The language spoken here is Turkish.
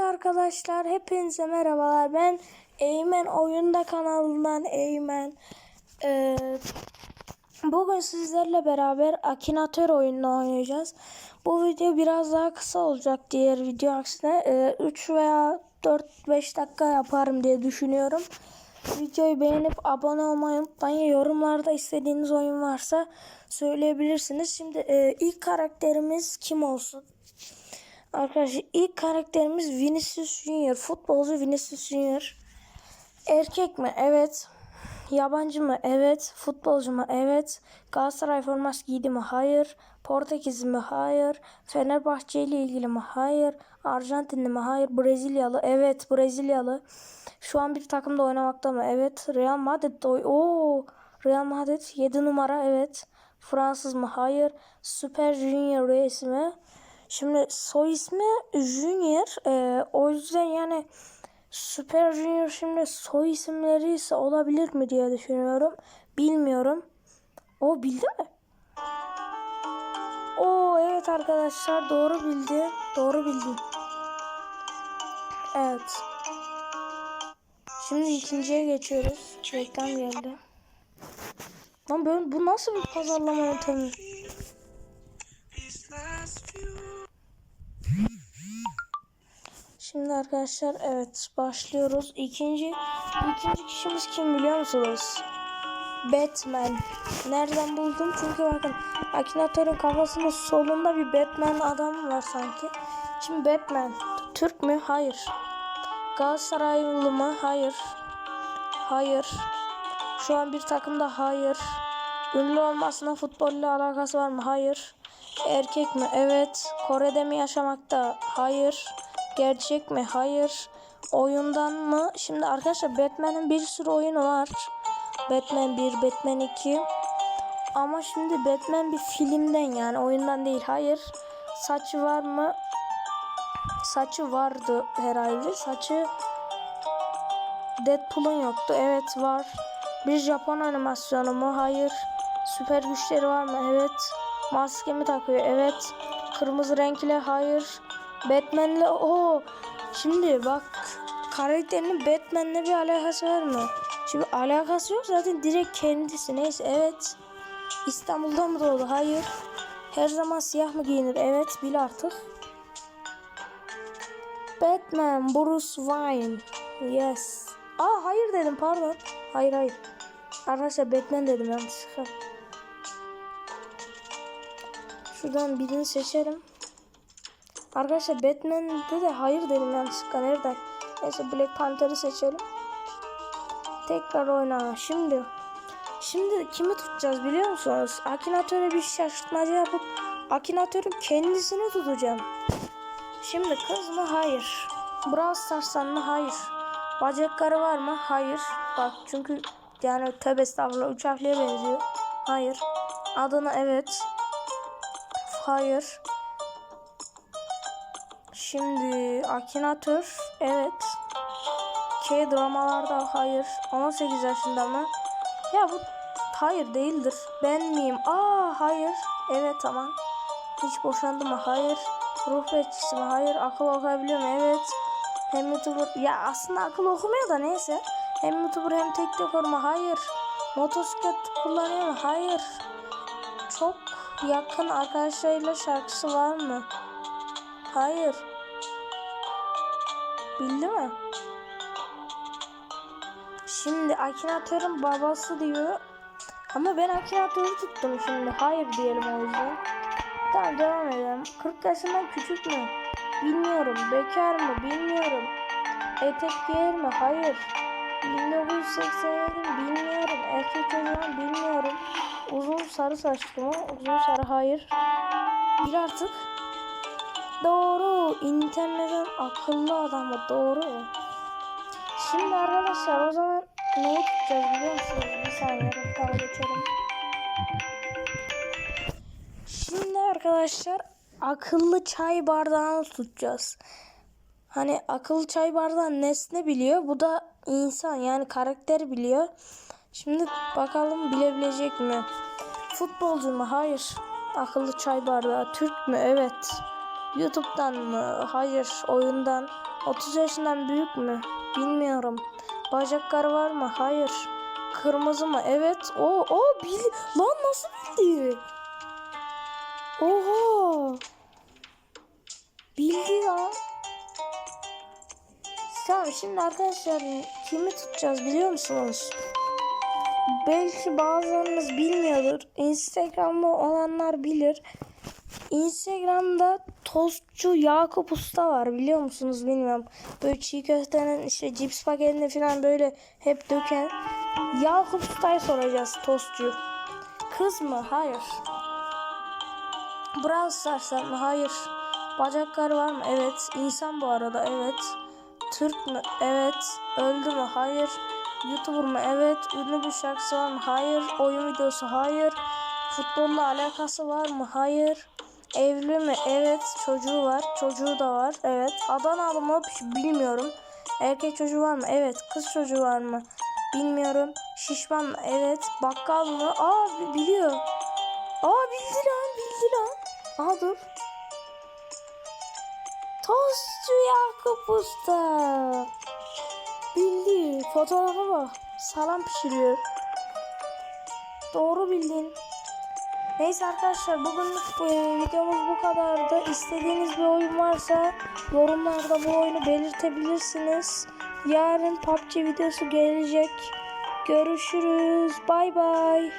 Evet arkadaşlar hepinize merhabalar. Ben Eymen Oyunda kanalından Eymen. Ee, bugün sizlerle beraber Akinator oyununu oynayacağız. Bu video biraz daha kısa olacak diğer video aksine. Ee, 3 veya 4-5 dakika yaparım diye düşünüyorum. Videoyu beğenip abone olmayı unutmayın. Yorumlarda istediğiniz oyun varsa söyleyebilirsiniz. Şimdi e, ilk karakterimiz kim olsun? Arkadaşlar ilk karakterimiz Vinicius Junior. Futbolcu Vinicius Junior. Erkek mi? Evet. Yabancı mı? Evet. Futbolcu mu? Evet. Galatasaray forması giydi mi? Hayır. Portekiz mi? Hayır. Fenerbahçe ile ilgili mi? Hayır. Arjantinli mi? Hayır. Brezilyalı. Evet. Brezilyalı. Şu an bir takımda oynamakta mı? Evet. Real Madrid'de oy. Real Madrid 7 numara. Evet. Fransız mı? Hayır. Super Junior reisi mi? Şimdi soy ismi Junior. Ee, o yüzden yani Super Junior şimdi soy isimleri ise olabilir mi diye düşünüyorum. Bilmiyorum. O bildi mi? Oo evet arkadaşlar doğru bildi. Doğru bildi. Evet. Şimdi ikinciye geçiyoruz. Reklam geldi. Lan böyle bu nasıl bir pazarlama yöntemi? Şimdi arkadaşlar evet başlıyoruz. İkinci ikinci kişimiz kim biliyor musunuz? Batman. Nereden buldum? Çünkü bakın Akinator'un kafasının solunda bir Batman adam var sanki. Şimdi Batman. Türk mü? Hayır. Galatasaraylı mı? Hayır. Hayır. Şu an bir takımda hayır. Ünlü olmasına futbolla alakası var mı? Hayır. Erkek mi? Evet. Kore'de mi yaşamakta? Hayır. Gerçek mi? Hayır. Oyundan mı? Şimdi arkadaşlar Batman'in bir sürü oyunu var. Batman 1, Batman 2. Ama şimdi Batman bir filmden yani oyundan değil. Hayır. Saçı var mı? Saçı vardı herhalde. Saçı Deadpool'un yoktu. Evet var. Bir Japon animasyonu mu? Hayır. Süper güçleri var mı? Evet. Maske mi takıyor? Evet. Kırmızı renkle hayır. Batman'le o şimdi bak karakterinin Batman'le bir alakası var mı? Şimdi alakası yok zaten direkt kendisi. Neyse evet. İstanbul'da mı doğdu? Hayır. Her zaman siyah mı giyinir? Evet bil artık. Batman Bruce Wayne. Yes. Aa hayır dedim pardon. Hayır hayır. Arkadaşlar Batman dedim yanlışlıkla. Şuradan birini seçelim. Arkadaşlar Batman'de de hayır dedim yanlışlıkla. Nereden? Neyse Black Panther'ı seçelim. Tekrar oyna. Şimdi Şimdi kimi tutacağız biliyor musunuz? Akinatöre bir şaşırtmaca yapıp Akinatörün kendisini tutacağım. Şimdi kız mı? Hayır. Brawl Stars'tan mı? Hayır. Bacakları var mı? Hayır. Bak çünkü yani tövbe estağfurullah harfliye benziyor. Hayır. Adını evet. Hayır. Şimdi Akinator evet. K dramalarda hayır. 18 yaşında mı? Ya bu hayır değildir. Ben miyim? Aa hayır. Evet tamam. Hiç boşandı mı? Hayır. Ruh bekçisi mi? Hayır. Akıl okuyabiliyor mu? Evet. Hem YouTuber ya aslında akıl okumuyor da neyse. Hem YouTuber hem TikToker mu? Hayır. Motosiklet kullanıyor mu? Hayır. Çok yakın arkadaşlarıyla şarkısı var mı? Hayır. Bildi mi? Şimdi Akinator'un babası diyor. Ama ben Akinator'u tuttum şimdi. Hayır diyelim o yüzden. Tamam devam edelim. 40 yaşından küçük mü? Bilmiyorum. Bekar mı? Bilmiyorum. Etek giyer mi? Hayır. 1987 bilmiyorum. Erkek çocuğum bilmiyorum. Uzun sarı saçlı mı? Uzun sarı hayır. Bir artık. Doğru. İnternetten akıllı adamı doğru. Şimdi arkadaşlar o zaman neyi tutacağız biliyor musunuz? Bir saniye rektara geçelim. Şimdi arkadaşlar akıllı çay bardağını tutacağız. Hani akıllı çay bardağı nesne biliyor. Bu da insan yani karakter biliyor. Şimdi bakalım bilebilecek mi? Futbolcu mu? Hayır. Akıllı çay bardağı. Türk mü? Evet. YouTube'dan mı? Hayır. Oyundan. 30 yaşından büyük mü? Bilmiyorum. Bacakları var mı? Hayır. Kırmızı mı? Evet. O o bil lan nasıl bildi? Oha. Bildi lan. Tamam şimdi arkadaşlar kimi tutacağız biliyor musunuz? Belki bazılarınız bilmiyordur. Instagram'da olanlar bilir. Instagram'da tostçu Yakup Usta var biliyor musunuz bilmiyorum. Böyle çiğ köftenin işte cips paketini falan böyle hep döken. Yakup Usta'yı soracağız tostçu. Kız mı? Hayır. Brawl Stars'tan mı? Hayır. Bacakları var mı? Evet. İnsan bu arada. Evet. Türk mü? Evet. Öldü mü? Hayır. YouTuber mı? Evet. Ünlü bir şarkısı var mı? Hayır. Oyun videosu? Hayır. Futbolla alakası var mı? Hayır. Evli mi? Evet. Çocuğu var. Çocuğu da var. Evet. Adanalı mı? Bilmiyorum. Erkek çocuğu var mı? Evet. Kız çocuğu var mı? Bilmiyorum. Şişman mı? Evet. Bakkal mı? Aa bi- biliyor. Aa bildi lan. Bildi lan. Aha dur. Tostçu Yakup Usta. Bildi. Fotoğrafa bak. Salam pişiriyor. Doğru bildin. Neyse arkadaşlar bugünlük e, videomuz bu kadardı. İstediğiniz bir oyun varsa yorumlarda bu oyunu belirtebilirsiniz. Yarın PUBG videosu gelecek. Görüşürüz. Bay bay.